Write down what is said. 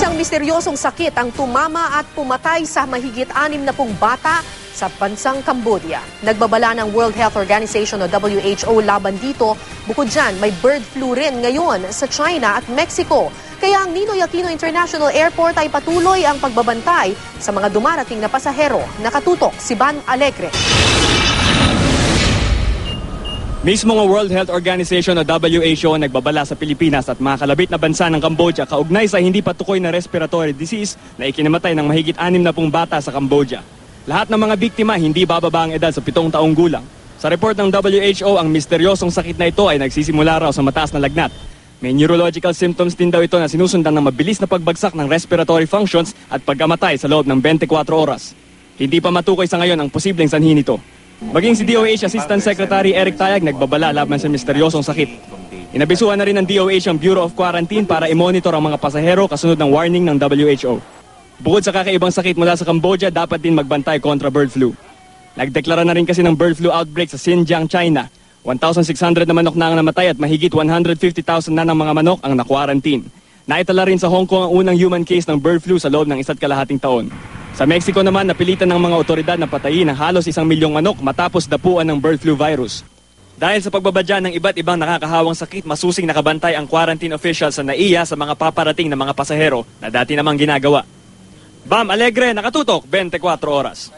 Isang misteryosong sakit ang tumama at pumatay sa mahigit anim na pong bata sa bansang Cambodia. Nagbabala ng World Health Organization o WHO laban dito. Bukod dyan, may bird flu rin ngayon sa China at Mexico. Kaya ang Ninoy Aquino International Airport ay patuloy ang pagbabantay sa mga dumarating na pasahero. Nakatutok si Van Alegre. Mismo ang World Health Organization o WHO nagbabala sa Pilipinas at mga kalabit na bansa ng Cambodia kaugnay sa hindi patukoy na respiratory disease na ikinamatay ng mahigit anim na pong bata sa Cambodia. Lahat ng mga biktima hindi bababa ang edad sa pitong taong gulang. Sa report ng WHO, ang misteryosong sakit na ito ay nagsisimula raw sa mataas na lagnat. May neurological symptoms din daw ito na sinusundan ng mabilis na pagbagsak ng respiratory functions at pagkamatay sa loob ng 24 oras. Hindi pa matukoy sa ngayon ang posibleng sanhin nito. Maging si DOH Assistant Secretary Eric Tayag nagbabala laban sa misteryosong sakit. Inabisuhan na rin ng DOH ang Bureau of Quarantine para i-monitor ang mga pasahero kasunod ng warning ng WHO. Bukod sa kakaibang sakit mula sa Cambodia, dapat din magbantay kontra bird flu. Nagdeklara na rin kasi ng bird flu outbreak sa Xinjiang, China. 1,600 na manok na ang namatay at mahigit 150,000 na ng mga manok ang na-quarantine. Naitala rin sa Hong Kong ang unang human case ng bird flu sa loob ng isa't kalahating taon. Sa Mexico naman, napilitan ng mga otoridad na patayin ang halos isang milyong manok matapos dapuan ng bird flu virus. Dahil sa pagbabadya ng iba't ibang nakakahawang sakit, masusing nakabantay ang quarantine officials sa NAIA sa mga paparating na mga pasahero na dati namang ginagawa. Bam Alegre, nakatutok, 24 oras.